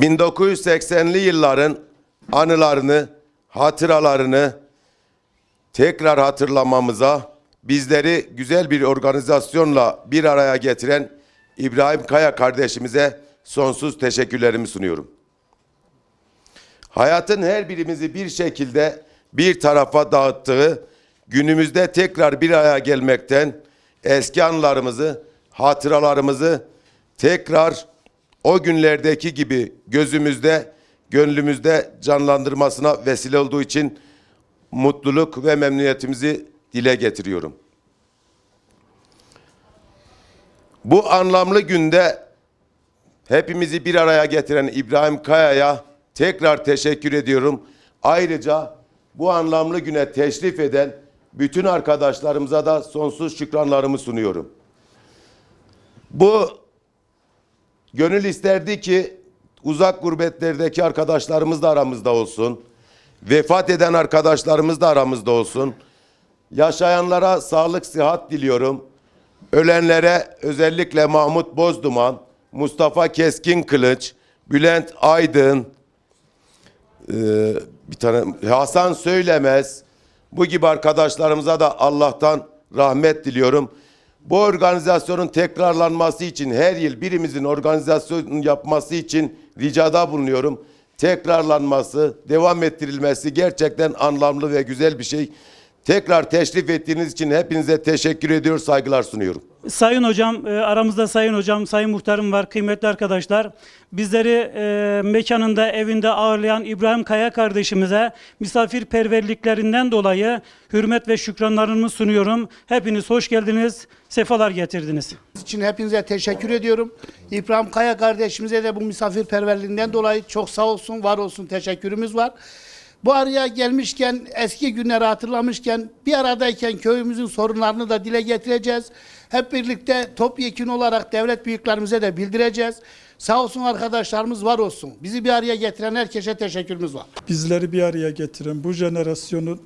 ...1980'li yılların anılarını, hatıralarını tekrar hatırlamamıza bizleri güzel bir organizasyonla bir araya getiren İbrahim Kaya kardeşimize sonsuz teşekkürlerimi sunuyorum. Hayatın her birimizi bir şekilde bir tarafa dağıttığı, günümüzde tekrar bir araya gelmekten eski anılarımızı, hatıralarımızı tekrar o günlerdeki gibi gözümüzde, gönlümüzde canlandırmasına vesile olduğu için mutluluk ve memnuniyetimizi dile getiriyorum. Bu anlamlı günde hepimizi bir araya getiren İbrahim Kaya'ya tekrar teşekkür ediyorum. Ayrıca bu anlamlı güne teşrif eden bütün arkadaşlarımıza da sonsuz şükranlarımı sunuyorum. Bu gönül isterdi ki uzak gurbetlerdeki arkadaşlarımız da aramızda olsun. Vefat eden arkadaşlarımız da aramızda olsun. Yaşayanlara sağlık, sıhhat diliyorum. Ölenlere özellikle Mahmut Bozduman, Mustafa Keskin Kılıç, Bülent Aydın, e, bir tane Hasan Söylemez, bu gibi arkadaşlarımıza da Allah'tan rahmet diliyorum. Bu organizasyonun tekrarlanması için her yıl birimizin organizasyon yapması için ricada bulunuyorum. Tekrarlanması, devam ettirilmesi gerçekten anlamlı ve güzel bir şey. Tekrar teşrif ettiğiniz için hepinize teşekkür ediyor, saygılar sunuyorum. Sayın hocam, e, aramızda sayın hocam, sayın muhtarım var, kıymetli arkadaşlar. Bizleri e, mekanında, evinde ağırlayan İbrahim Kaya kardeşimize misafirperverliklerinden dolayı hürmet ve şükranlarımı sunuyorum. Hepiniz hoş geldiniz, sefalar getirdiniz. için hepinize teşekkür ediyorum. İbrahim Kaya kardeşimize de bu misafirperverliğinden dolayı çok sağ olsun, var olsun teşekkürümüz var. Bu araya gelmişken, eski günleri hatırlamışken, bir aradayken köyümüzün sorunlarını da dile getireceğiz. Hep birlikte topyekun olarak devlet büyüklerimize de bildireceğiz. Sağ olsun arkadaşlarımız var olsun. Bizi bir araya getiren herkese teşekkürümüz var. bizleri bir araya getiren, bu jenerasyonun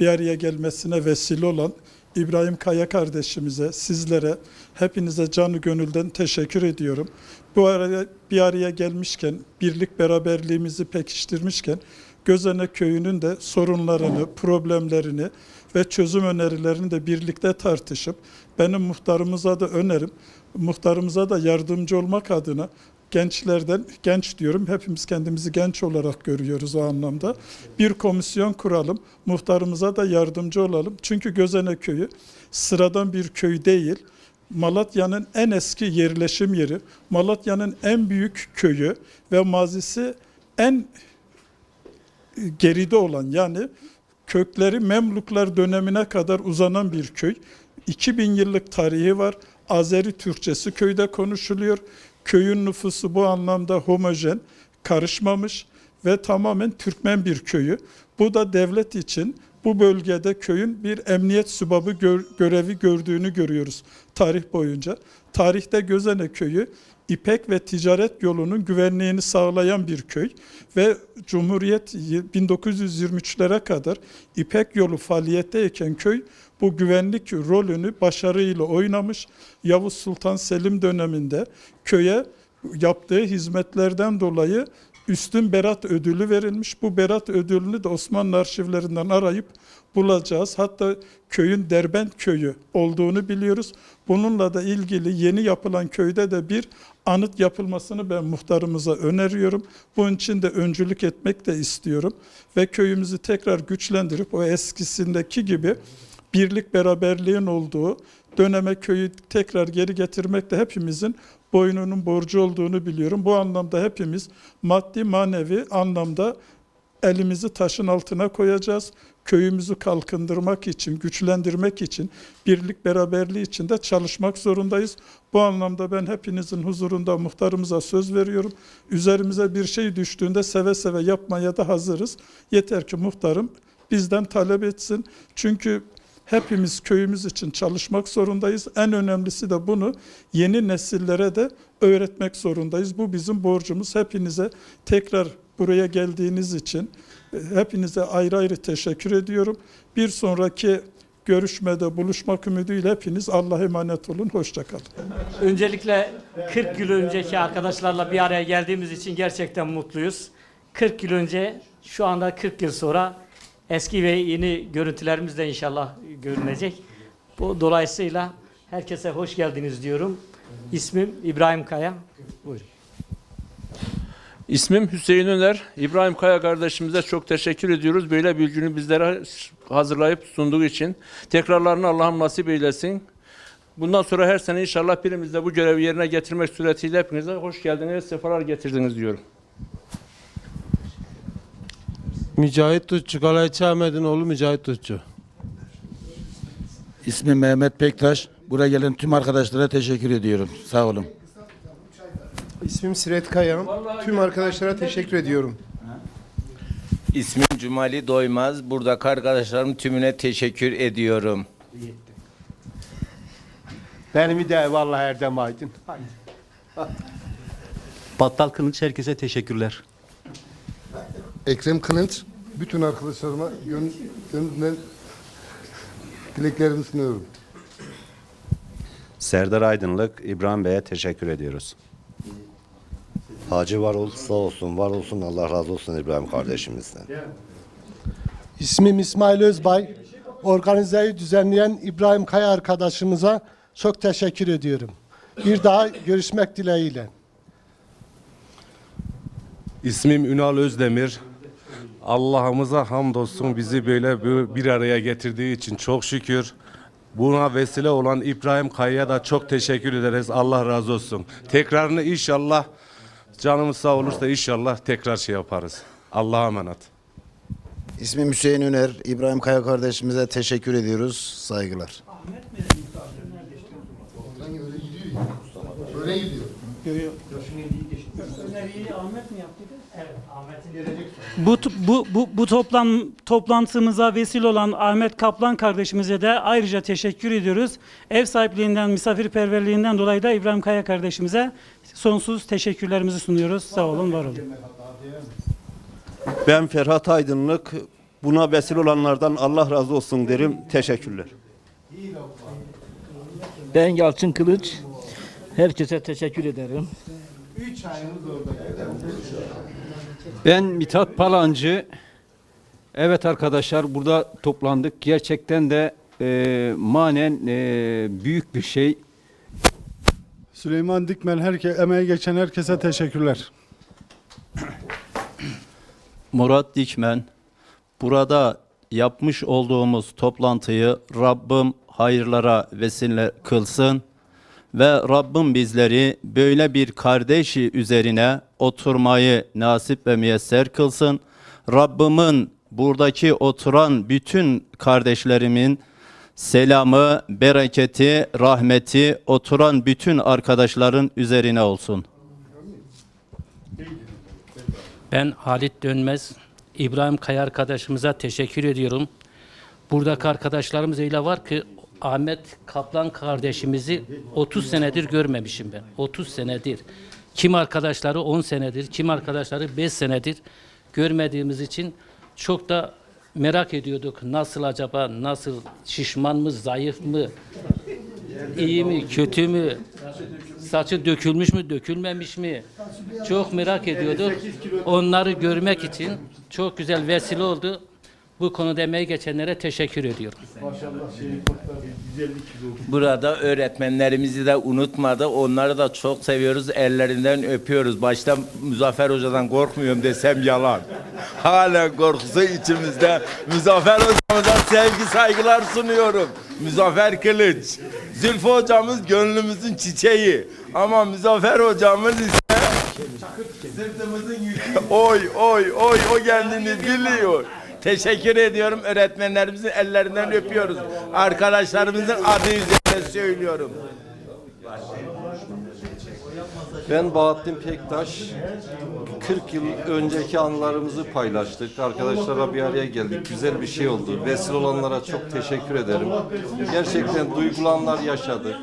bir araya gelmesine vesile olan İbrahim Kaya kardeşimize, sizlere, hepinize canı gönülden teşekkür ediyorum. Bu araya bir araya gelmişken, birlik beraberliğimizi pekiştirmişken, Gözene köyünün de sorunlarını, problemlerini ve çözüm önerilerini de birlikte tartışıp, benim muhtarımıza da önerim, muhtarımıza da yardımcı olmak adına gençlerden, genç diyorum, hepimiz kendimizi genç olarak görüyoruz o anlamda. Bir komisyon kuralım, muhtarımıza da yardımcı olalım. Çünkü Gözene Köyü sıradan bir köy değil, Malatya'nın en eski yerleşim yeri, Malatya'nın en büyük köyü ve mazisi en geride olan yani kökleri Memluklar dönemine kadar uzanan bir köy. 2000 yıllık tarihi var. Azeri Türkçesi köyde konuşuluyor. Köyün nüfusu bu anlamda homojen, karışmamış ve tamamen Türkmen bir köyü. Bu da devlet için bu bölgede köyün bir emniyet subabı gö- görevi gördüğünü görüyoruz tarih boyunca. Tarihte Gözene köyü İpek ve ticaret yolunun güvenliğini sağlayan bir köy ve Cumhuriyet 1923'lere kadar İpek yolu faaliyetteyken köy bu güvenlik rolünü başarıyla oynamış. Yavuz Sultan Selim döneminde köye yaptığı hizmetlerden dolayı üstün berat ödülü verilmiş. Bu berat ödülünü de Osmanlı arşivlerinden arayıp bulacağız. Hatta köyün Derbent köyü olduğunu biliyoruz. Bununla da ilgili yeni yapılan köyde de bir anıt yapılmasını ben muhtarımıza öneriyorum. Bunun için de öncülük etmek de istiyorum. Ve köyümüzü tekrar güçlendirip o eskisindeki gibi birlik beraberliğin olduğu döneme köyü tekrar geri getirmek de hepimizin boynunun borcu olduğunu biliyorum. Bu anlamda hepimiz maddi manevi anlamda elimizi taşın altına koyacağız. Köyümüzü kalkındırmak için, güçlendirmek için, birlik beraberliği için de çalışmak zorundayız. Bu anlamda ben hepinizin huzurunda muhtarımıza söz veriyorum. Üzerimize bir şey düştüğünde seve seve yapmaya da hazırız. Yeter ki muhtarım bizden talep etsin. Çünkü hepimiz köyümüz için çalışmak zorundayız. En önemlisi de bunu yeni nesillere de öğretmek zorundayız. Bu bizim borcumuz. Hepinize tekrar buraya geldiğiniz için e, hepinize ayrı ayrı teşekkür ediyorum. Bir sonraki Görüşmede buluşmak ümidiyle hepiniz Allah'a emanet olun. Hoşçakalın. Öncelikle 40 yıl önceki arkadaşlarla bir araya geldiğimiz için gerçekten mutluyuz. 40 yıl önce, şu anda 40 yıl sonra eski ve yeni görüntülerimiz de inşallah görünecek. Bu dolayısıyla herkese hoş geldiniz diyorum. İsmim İbrahim Kaya. Buyurun. İsmim Hüseyin Öner. İbrahim Kaya kardeşimize çok teşekkür ediyoruz. Böyle bir günü bizlere hazırlayıp sunduğu için. Tekrarlarını Allah'ım nasip eylesin. Bundan sonra her sene inşallah birimiz de bu görevi yerine getirmek suretiyle hepinize hoş geldiniz, sefalar getirdiniz diyorum. Mücahit Tutçu, Kalayçı Ahmet'in oğlu Mücahit Tutçu. İsmim Mehmet Pektaş. Buraya gelen tüm arkadaşlara teşekkür ediyorum. Sağ olun. İsmim Siret Kayan. Tüm arkadaşlara teşekkür ediyorum. İsmim Cumali Doymaz. Buradaki arkadaşlarım tümüne teşekkür ediyorum. Benim de vallahi Erdem Aydın. Battal Kılıç herkese teşekkürler. Ekrem Kılınç. Bütün arkadaşlarıma gön gönlümden dileklerimi sunuyorum. Serdar Aydınlık, İbrahim Bey'e teşekkür ediyoruz. Hacı var ol, sağ olsun, var olsun. Allah razı olsun İbrahim kardeşimizden. İsmim İsmail Özbay. Organizeyi düzenleyen İbrahim Kaya arkadaşımıza çok teşekkür ediyorum. Bir daha görüşmek dileğiyle. İsmim Ünal Özdemir. Allah'ımıza hamdolsun bizi böyle bir- bir araya getirdiği için çok şükür. Buna vesile olan İbrahim Kaya'ya da çok teşekkür ederiz. Allah razı olsun. Tekrarını inşallah canımız sağ olursa inşallah tekrar şey yaparız. Allah'a emanet. İsmim Hüseyin Öner. İbrahim Kaya kardeşimize teşekkür ediyoruz. Saygılar. Öyle gidiyor. Bu, bu, bu, bu toplam, toplantımıza vesile olan Ahmet Kaplan kardeşimize de ayrıca teşekkür ediyoruz. Ev sahipliğinden, misafirperverliğinden dolayı da İbrahim Kaya kardeşimize sonsuz teşekkürlerimizi sunuyoruz. Sağ olun, var olun. Ben Ferhat Aydınlık. Buna vesile olanlardan Allah razı olsun derim. Teşekkürler. Ben Yalçın Kılıç. Herkese teşekkür ederim. Ben Mithat Palancı. Evet arkadaşlar burada toplandık. Gerçekten de e, manen e, büyük bir şey. Süleyman Dikmen, herke, emeği geçen herkese teşekkürler. Murat Dikmen. Burada yapmış olduğumuz toplantıyı Rabbim hayırlara vesile kılsın ve Rabbim bizleri böyle bir kardeşi üzerine oturmayı nasip ve müyesser kılsın. Rabbimin buradaki oturan bütün kardeşlerimin selamı, bereketi, rahmeti oturan bütün arkadaşların üzerine olsun. Ben Halit Dönmez. İbrahim Kaya arkadaşımıza teşekkür ediyorum. Buradaki arkadaşlarımız öyle var ki Ahmet Kaplan kardeşimizi 30 senedir görmemişim ben. 30 senedir. Kim arkadaşları 10 senedir, kim arkadaşları 5 senedir görmediğimiz için çok da merak ediyorduk. Nasıl acaba, nasıl şişman mı, zayıf mı, iyi mi, kötü mü, saçı dökülmüş mü, dökülmemiş mi? Çok merak ediyorduk. Onları görmek için çok güzel vesile oldu. Bu konuda emeği geçenlere teşekkür ediyorum. Burada öğretmenlerimizi de unutmadı. Onları da çok seviyoruz. Ellerinden öpüyoruz. Başta Muzaffer Hoca'dan korkmuyorum desem yalan. Hala korkusu içimizde. Muzaffer Hocamıza sevgi saygılar sunuyorum. Muzaffer Kılıç. Zülfü Hocamız gönlümüzün çiçeği. Ama Muzaffer Hocamız ise sırtımızın yükü. Oy oy oy o kendini biliyor. Teşekkür ediyorum öğretmenlerimizin ellerinden öpüyoruz. Arkadaşlarımızın adı üzerine söylüyorum. Ben Bahattin Pektaş. 40 yıl önceki anılarımızı paylaştık. Arkadaşlara bir araya geldik. Güzel bir şey oldu. Vesile olanlara çok teşekkür ederim. Gerçekten duygulanlar yaşadık.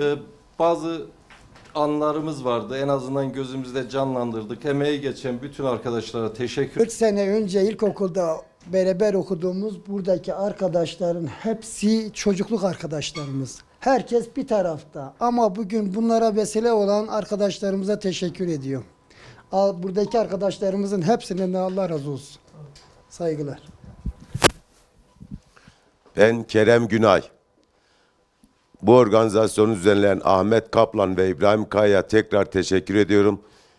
Ee, bazı anlarımız vardı. En azından gözümüzde canlandırdık. Emeği geçen bütün arkadaşlara teşekkür 40 sene önce ilkokulda beraber okuduğumuz buradaki arkadaşların hepsi çocukluk arkadaşlarımız. Herkes bir tarafta ama bugün bunlara vesile olan arkadaşlarımıza teşekkür ediyorum. Al- Buradaki arkadaşlarımızın hepsinden de Allah razı olsun. Saygılar. Ben Kerem Günay. Bu organizasyonu düzenleyen Ahmet Kaplan ve İbrahim Kaya tekrar teşekkür ediyorum.